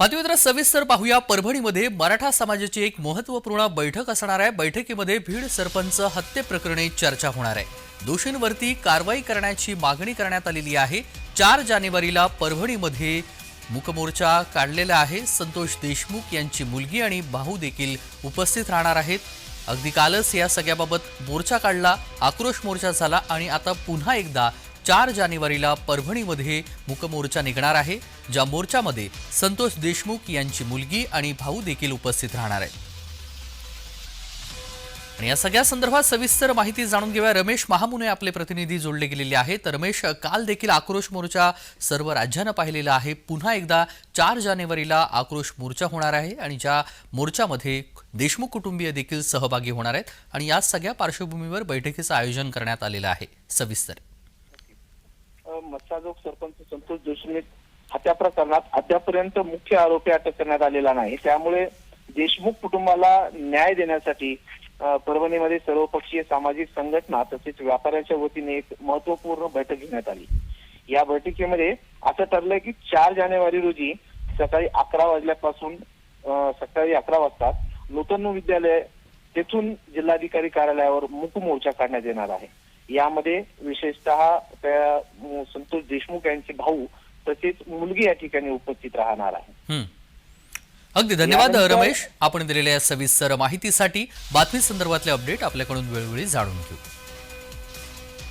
बातमीपत्र सविस्तर पाहूया. परभणीमध्ये मराठा समाजाची एक महत्त्वपूर्ण बैठक असणार आहे. बैठकीमध्ये भीड सरपंच हत्येप्रकरणी चर्चा होणार आहे. दोषींवरती कारवाई करण्याची मागणी करण्यात आलेली आहे. चार जानेवारीला परभणीमध्ये मुकमोर्चा काढलेला आहे. संतोष देशमुख यांची मुलगी आणि भाऊ देखील उपस्थित राहणार आहेत. अगदी कालच या सगळ्याबाबत मोर्चा काढला. आक्रोश मोर्चा झाला आणि आता पुन्हा एकदा चार जानेवारीला परभणीमध्ये मुकमोर्चा निघणार आहे ज्या मोर्चामध्ये संतोष देशमुख यांची मुलगी आणि भाऊ देखील उपस्थित राहणार आहे आणि या सगळ्या संदर्भात सविस्तर माहिती जाणून घेऊया. रमेश महामुने आपले प्रतिनिधी जोडले गेलेले आहेत. तर रमेश काल देखील आक्रोश मोर्चा सर्व राज्यानं पाहिलेला आहे. पुन्हा एकदा चार जानेवारीला आक्रोश मोर्चा होणार आहे आणि ज्या मोर्चामध्ये देशमुख कुटुंबीय देखील सहभागी होणार आहेत. आणि या सगळ्या पार्श्वभूमीवर बैठकीचं आयोजन करण्यात आलेलं आहे. सविस्तर. अ, सरपंच संतोष जोशींनी हत्या प्रकरणात अद्यापर्यंत मुख्य आरोपी अटक करण्यात आलेला नाही. त्यामुळे देशमुख कुटुंबाला न्याय देण्यासाठी परभणीमध्ये सर्वपक्षीय सामाजिक संघटना तसेच व्यापाऱ्यांच्या वतीने एक महत्त्वपूर्ण बैठक घेण्यात आली. या बैठकीमध्ये असं ठरलंय की चार जानेवारी रोजी सकाळी अकरा वाजल्यापासून सकाळी अकरा वाजता नूतन विद्यालय तेथून जिल्हाधिकारी कार्यालयावर मूक मोर्चा काढण्यात येणार आहे. यामध्ये विशेषतः त्या संतोष देशमुख यांचे भाऊ तसेच मुलगी या ठिकाणी उपस्थित राहणार आहे. अगदी धन्यवाद रमेश. आपण दिलेल्या या सविस्तर माहितीसाठी बातमी संदर्भातले अपडेट आपल्याकडून वेळोवेळी जाणून घेऊ.